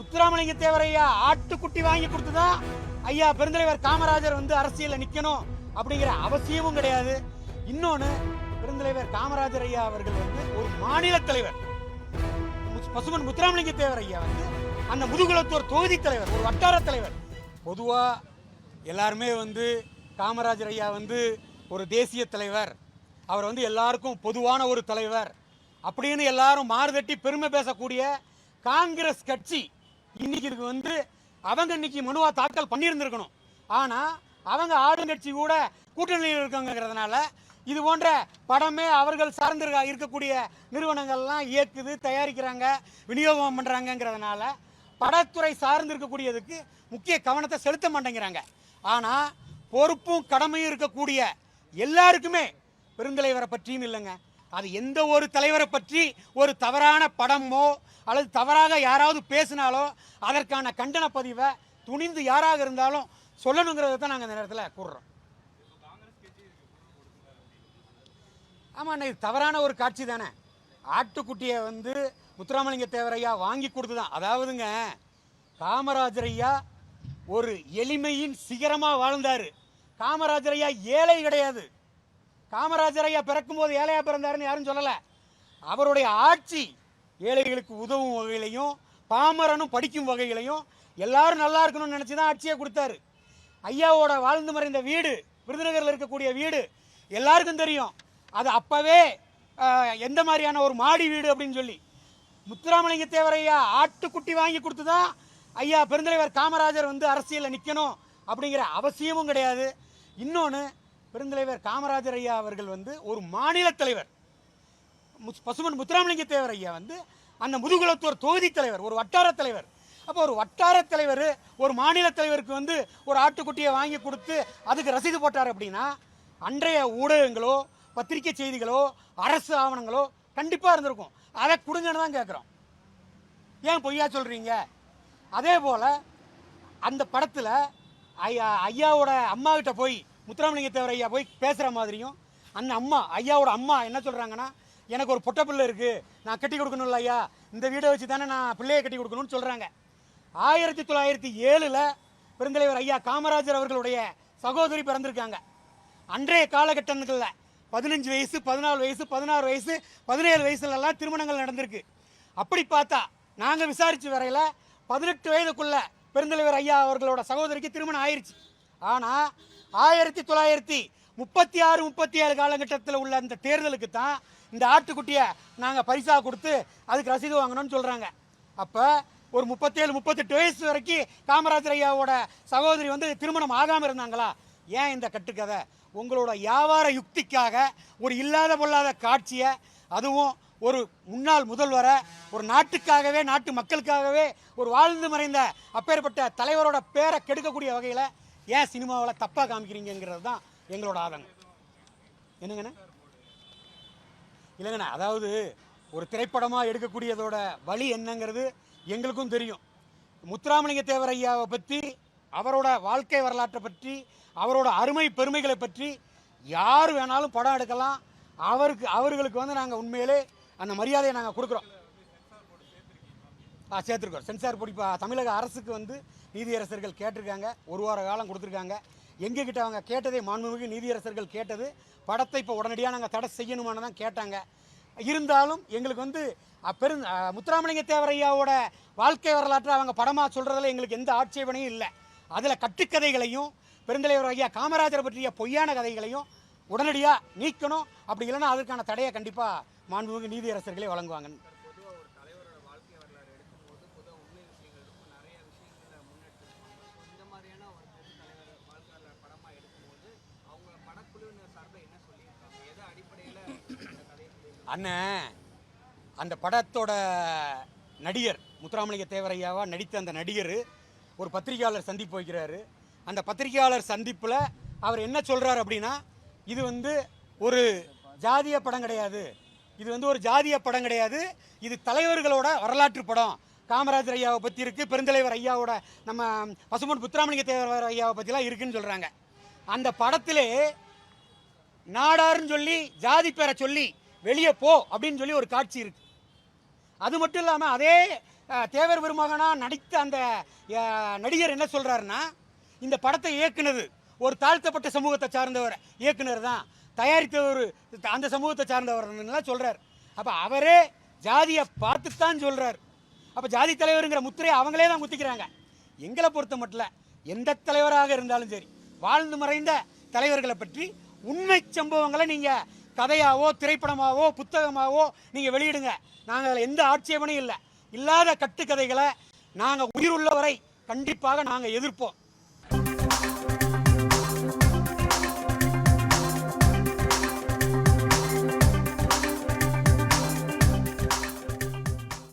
முத்துராமலிங்க தேவரையா ஐயா ஆட்டுக்குட்டி வாங்கி கொடுத்துதான் ஐயா பெருந்தலைவர் காமராஜர் வந்து அரசியலில் நிக்கணும் அப்படிங்கிற அவசியமும் கிடையாது. இன்னொன்னு பெருந்தலைவர் காமராஜர் ஐயா அவர்கள் வந்து ஒரு மாநில தலைவர். முஸ்- பசுமன் முத்துராமலிங்க தேவர் ஐயா வந்து அந்த முதுகுலத்தூர் தொகுதி தலைவர் ஒரு வட்டார தலைவர். பொதுவா எல்லாருமே வந்து காமராஜர் ஐயா வந்து ஒரு தேசிய தலைவர். அவர் வந்து எல்லாருக்கும் பொதுவான ஒரு தலைவர். அப்படின்னு எல்லாரும் மாறுதட்டி பெருமை பேசக்கூடிய காங்கிரஸ் கட்சி இன்னைக்கு இதுக்கு வந்து அவங்க இன்னைக்கு மனுவா தாக்கல் பண்ணியிருந்திருக்கணும். ஆனா அவங்க ஆளுங்கட்சி கூட கூட்டணியில் இருக்காங்கிறதுனால இது போன்ற படமே அவர்கள் சார்ந்திருக்க இருக்கக்கூடிய நிறுவனங்கள்லாம் இயக்குது தயாரிக்கிறாங்க விநியோகம் பண்ணுறாங்கங்கிறதுனால படத்துறை சார்ந்து இருக்கக்கூடியதுக்கு முக்கிய கவனத்தை செலுத்த மாட்டேங்கிறாங்க. ஆனால் பொறுப்பும் கடமையும் இருக்கக்கூடிய எல்லாருக்குமே பெருந்தலைவரை பற்றியும் இல்லைங்க. அது எந்த ஒரு தலைவரை பற்றி ஒரு தவறான படமோ அல்லது தவறாக யாராவது பேசினாலோ அதற்கான கண்டன பதிவை துணிந்து யாராக இருந்தாலும் சொல்லணுங்கிறத தான் நாங்கள் இந்த நேரத்தில் கூறுறோம். ஆமாண்ணா இது தவறான ஒரு காட்சி தானே. ஆட்டுக்குட்டியை வந்து முத்துராமலிங்க தேவரையா வாங்கி கொடுத்துதான் அதாவதுங்க காமராஜர் ஐயா ஒரு எளிமையின் சிகரமாக வாழ்ந்தார். காமராஜர் ஐயா ஏழை கிடையாது. காமராஜர் ஐயா பிறக்கும்போது ஏழையா பிறந்தாருன்னு யாரும் சொல்லல. அவருடைய ஆட்சி ஏழைகளுக்கு உதவும் வகையிலையும் பாமரனும் படிக்கும் வகையிலையும் எல்லாரும் நல்லா இருக்கணும்னு நினச்சி தான் ஆட்சியை கொடுத்தாரு. ஐயாவோட வாழ்ந்து மறைந்த வீடு விருதுநகரில் இருக்கக்கூடிய வீடு எல்லாருக்கும் தெரியும். அது அப்போவே எந்த மாதிரியான ஒரு மாடி வீடு அப்படின்னு சொல்லி. முத்துராமலிங்க தேவர் ஐயா ஆட்டுக்குட்டி வாங்கி கொடுத்து தான் ஐயா பெருந்தலைவர் காமராஜர் வந்து அரசியலில் நிற்கணும் அப்படிங்கிற அவசியமும் கிடையாது. இன்னொன்று பெருந்தலைவர் காமராஜர் ஐயா அவர்கள் வந்து ஒரு மாநில தலைவர். பசுமன் முத்துராமலிங்க தேவர் ஐயா வந்து அந்த முதுகுலத்தூர் தொகுதி தலைவர் ஒரு வட்டார தலைவர். அப்போ ஒரு வட்டார தலைவர் ஒரு மாநில தலைவருக்கு வந்து ஒரு ஆட்டுக்குட்டியை வாங்கி கொடுத்து அதுக்கு ரசீது போட்டார் அப்படின்னா அன்றைய ஊடகங்களோ பத்திரிகை செய்திகளோ அரசு ஆவணங்களோ கண்டிப்பாக இருந்திருக்கும். அதை கொடுங்கன்னு தான் கேட்குறோம் ஏன் பொய்யா சொல்கிறீங்க அதே போல் அந்த படத்தில் ஐயா ஐயாவோட அம்மாக்கிட்ட போய் முத்துராமலிங்க தேவர் ஐயா போய் பேசுகிற மாதிரியும் அந்த அம்மா ஐயாவோட அம்மா என்ன சொல்கிறாங்கன்னா எனக்கு ஒரு பொட்ட பிள்ளை இருக்குது நான் கட்டி கொடுக்கணும்ல ஐயா. இந்த வீடை வச்சு தானே நான் பிள்ளையை கட்டி கொடுக்கணும்னு சொல்கிறாங்க ஆயிரத்தி தொள்ளாயிரத்தி ஏழில் பெருந்தலைவர் ஐயா காமராஜர் அவர்களுடைய சகோதரி பிறந்திருக்காங்க. அன்றைய காலகட்டங்களில் பதினஞ்சு வயசு பதினாலு வயசு பதினாறு வயசு பதினேழு வயசுலலாம் திருமணங்கள் நடந்திருக்கு. அப்படி பார்த்தா நாங்கள் விசாரித்து வரையில் பதினெட்டு வயதுக்குள்ளே பெருந்தலைவர் ஐயா அவர்களோட சகோதரிக்கு திருமணம் ஆயிடுச்சு ஆனால் ஆயிரத்தி தொள்ளாயிரத்தி முப்பத்தி ஆறு முப்பத்தி ஏழு காலகட்டத்தில் உள்ள அந்த தேர்தலுக்கு தான் இந்த ஆட்டுக்குட்டியை நாங்கள் பரிசாக கொடுத்து அதுக்கு ரசீது வாங்கணும்னு சொல்கிறாங்க அப்போ ஒரு முப்பத்தேழு முப்பத்தெட்டு வயசு வரைக்கும் காமராஜர் ஐயாவோட சகோதரி வந்து திருமணம் ஆகாமல் இருந்தாங்களா? ஏன் இந்த கட்டுக்கதை? உங்களோட வியாபார யுக்திக்காக ஒரு இல்லாத பொல்லாத காட்சியை அதுவும் ஒரு முன்னாள் முதல்வரை ஒரு நாட்டுக்காகவே நாட்டு மக்களுக்காகவே ஒரு வாழ்ந்து மறைந்த அப்பேற்பட்ட தலைவரோட பேரை கெடுக்கக்கூடிய வகையில் ஏன் சினிமாவில் தப்பாக காமிக்கிறீங்கிறது தான் எங்களோட ஆதங்கம். என்னங்கண்ணே? இல்லைங்கண்ணா அதாவது ஒரு திரைப்படமாக எடுக்கக்கூடியதோட வழி என்னங்கிறது எங்களுக்கும் தெரியும். முத்துராமலிங்க தேவர் ஐயாவை பற்றி அவரோட வாழ்க்கை வரலாற்றை பற்றி அவரோட அருமை பெருமைகளை பற்றி யார் வேணாலும் படம் எடுக்கலாம். அவருக்கு அவர்களுக்கு வந்து நாங்கள் உண்மையிலே அந்த மரியாதையை நாங்கள் கொடுக்குறோம். சேர்த்துருக்கோம். சென்சார் பொடி இப்போ தமிழக அரசுக்கு வந்து நீதியரசர்கள் கேட்டிருக்காங்க. ஒரு வார காலம் கொடுத்துருக்காங்க. எங்ககிட்ட அவங்க கேட்டதே மாண்புமிகு நீதியரசர்கள் கேட்டது. படத்தை இப்போ உடனடியாக நாங்கள் தடை செய்யணுமானு தான் கேட்டாங்க. இருந்தாலும் எங்களுக்கு வந்து பெரு முத்துராமலிங்க தேவரையாவோட வாழ்க்கை வரலாற்றை அவங்க படமாக சொல்கிறதுல எங்களுக்கு எந்த ஆட்சேபனையும் இல்லை. அதில் கட்டுக்கதைகளையும் பெருந்தலைவர் ஐயா காமராஜரை பற்றிய பொய்யான கதைகளையும் உடனடியாக நீக்கணும். அப்படி இல்லைன்னா அதற்கான தடையை கண்டிப்பாக மாண்புமிகு நீதியரசர்களே வழங்குவாங்கன்னு. அண்ணன் அந்த படத்தோட நடிகர் முத்துராமலிங்க தேவரையாவா நடித்த அந்த நடிகர் ஒரு பத்திரிகையாளர் சந்திப்பு வைக்கிறாரு. அந்த பத்திரிகையாளர் சந்திப்பில் அவர் என்ன சொல்கிறார் அப்படின்னா இது வந்து ஒரு ஜாதிய படம் கிடையாது. இது வந்து ஒரு ஜாதிய படம் கிடையாது. இது தலைவர்களோட வரலாற்று படம். காமராஜர் ஐயாவை பற்றி இருக்குது பெருந்தலைவர் ஐயாவோட நம்ம பசுமன் முத்துராமலிங்க தேவர் ஐயாவை பற்றிலாம் இருக்குன்னு சொல்கிறாங்க அந்த படத்திலே நாடாருன்னு சொல்லி ஜாதி பேரை சொல்லி வெளியே போ அப்படின்னு சொல்லி ஒரு காட்சி இருக்கு. அது மட்டும் இல்லாமல் அதே தேவர் பெருமகனாக நடித்த அந்த நடிகர் என்ன சொல்கிறாருன்னா இந்த படத்தை இயக்குனது ஒரு தாழ்த்தப்பட்ட சமூகத்தை சார்ந்தவர். இயக்குனர் தான். தயாரித்தவர் அந்த சமூகத்தை சார்ந்தவர் சொல்கிறார் அப்போ அவரே ஜாதியை பார்த்துத்தான் சொல்கிறார் அப்போ ஜாதி தலைவருங்கிற முத்திரையை அவங்களே தான் குத்திக்கிறாங்க. எங்களை பொறுத்த மட்டும் எந்த தலைவராக இருந்தாலும் சரி வாழ்ந்து மறைந்த தலைவர்களை பற்றி உண்மை சம்பவங்களை நீங்கள் கதையாவோ திரைப்படமாவோ புத்தகமாவோ நீங்க வெளியிடுங்க. நாங்கள் அதில் எந்த ஆட்சேபனையும் இல்லை. இல்லாத கட்டுக்கதைகளை நாங்கள் உயிர் உள்ளவரை கண்டிப்பாக நாங்கள் எதிர்ப்போம்.